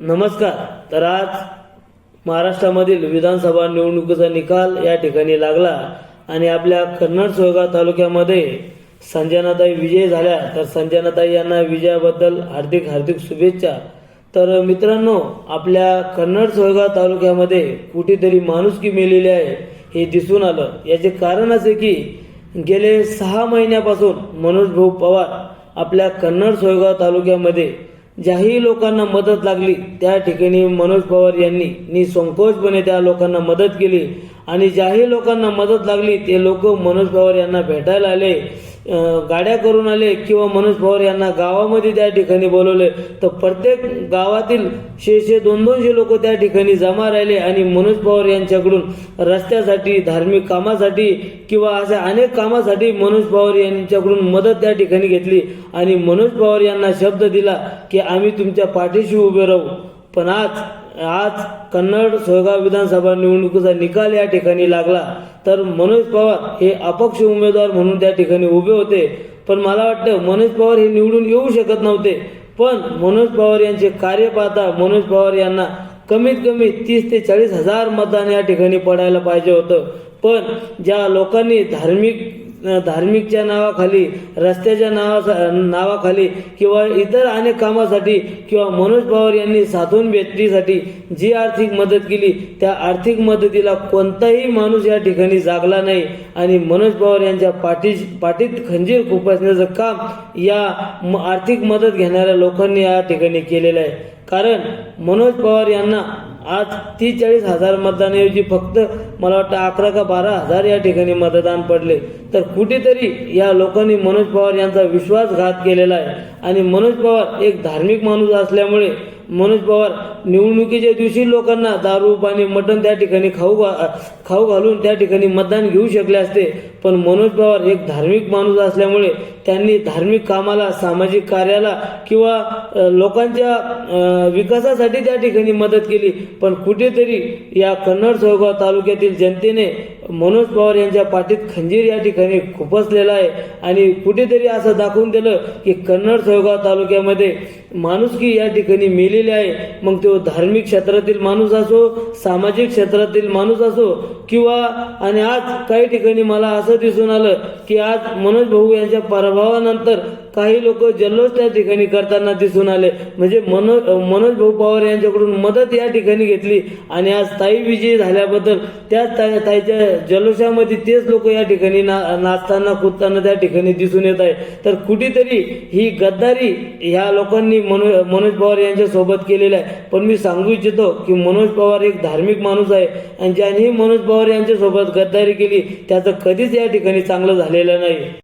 नमस्कार. तर आज महाराष्ट्रामधील विधानसभा निवडणुकीचा निकाल या ठिकाणी लागला आणि आपल्या कन्नड सोयगाव तालुक्यामध्ये संजनाताई विजय झाल्या. तर संजनाताई यांना विजयाबद्दल हार्दिक हार्दिक शुभेच्छा. तर मित्रांनो आपल्या कन्नड सोयगाव तालुक्यामध्ये कुठेतरी माणुसकी मेलेली आहे हे दिसून आलं. याचे कारण असे की गेले सहा महिन्यापासून मनोज भाऊ पवार आपल्या कन्नड सोयगाव तालुक्यामध्ये ज्याही लोकांना मदत लागली त्या ठिकाणी मनोज पवार यांनी निसंकोचपणे त्या लोकांना मदत केली. आणि ज्याही लोकांना मदत लागली ते लोक मनोज पवार यांना भेटायला आले. गाड्या करून आले किंवा मनोज पवार यांना गावामध्ये त्या ठिकाणी बोलवले तर प्रत्येक गावातील शेशे दोन दोनशे लोक त्या ठिकाणी जमा राहिले आणि मनोज पवार यांच्याकडून रस्त्यासाठी धार्मिक कामासाठी किंवा अशा अनेक कामासाठी मनोज पवार यांच्याकडून मदत त्या ठिकाणी घेतली आणि मनोज पवार यांना शब्द दिला की आम्ही तुमच्या पाठीशी उभे राहू पण आज आज कन्नड सोयगाव विधानसभा निवडणुकीचा निकाल या ठिकाणी लागला. तर मनोज पवार हे अपक्ष उमेदवार म्हणून त्या ठिकाणी उभे होते. पण मला वाटतं मनोज पवार हे निवडून येऊ शकत नव्हते. पण मनोज पवार यांचे कार्य पाहता मनोज पवार यांना कमीत कमी तीस ते चाळीस हजार मतदान या ठिकाणी पडायला पाहिजे होतं. पण ज्या लोकांनी धार्मिक धार्मिकच्या नावाखाली रस्त्याच्या नावा नावाखाली किंवा इतर अनेक कामासाठी किंवा मनोज पवार यांनी साधून व्यक्तीसाठी जी आर्थिक मदत केली त्या आर्थिक मदतीला कोणताही माणूस या ठिकाणी जागला नाही. आणि मनोज पवार यांच्या पाठी पाठीत खंजीर खुपसण्याचं काम या म- आर्थिक मदत घेणाऱ्या लोकांनी या ठिकाणी केलेलं आहे. कारण मनोज पवार यांना आज तीस चाळीस हजार मतदानाऐवजी फक्त मला वाटतं अकरा का बारा हजार या ठिकाणी मतदान पडले. तर कुठेतरी या लोकांनी मनोज पवार यांचा विश्वासघात केलेला आहे. आणि मनोज पवार एक धार्मिक माणूस असल्यामुळे मनोज पवार निवडणुकीच्या दिवशी लोकांना दारू पाणी मटण त्या ठिकाणी खाऊ घा- खाऊ घालून त्या ठिकाणी मतदान घेऊ शकले असते. पण मनोज पवार एक धार्मिक माणूस असल्यामुळे त्यांनी धार्मिक कामाला सामाजिक कार्याला किंवा लोकांच्या विकासासाठी त्या ठिकाणी मदत केली. पण कुठेतरी या कन्नड सोयगाव तालुक्यातील जनतेने मनोज पवार यांच्या पाठीत खंजीर या ठिकाणी खुपसलेला आहे. आणि कुठेतरी असं दाखवून दिलं की कन्नड सोयगाव तालुक्यामध्ये माणुसकी या ठिकाणी मेलेली आहे. मग तो धार्मिक क्षेत्रातील माणूस असो सामाजिक क्षेत्रातील माणूस असो किंवा आणि आज काही ठिकाणी मला असं दिसून आलं की आज मनोज भाऊ यांच्या पराभवानंतर काही लोक जल्लोष त्या ठिकाणी करताना दिसून आले. म्हणजे मनोज मनोज भाऊ पवार यांच्याकडून मदत या ठिकाणी घेतली आणि आज ताई विजयी झाल्याबद्दल त्याच ताईच्या जल्लोषामध्ये तेच लोक या ठिकाणी ना नाचताना कुदताना त्या ठिकाणी दिसून येत आहे. तर कुठेतरी ही गद्दारी ह्या लोकांनी मनो मनोज पवार यांच्या सोबत केलेली आहे. पण मी सांगू इच्छितो की मनोज पवार एक धार्मिक माणूस आहे आणि ज्यांनी मनोज पवार यांच्यासोबत गद्दारी केली त्याचं कधीच या ठिकाणी चांगलं झालेलं नाही.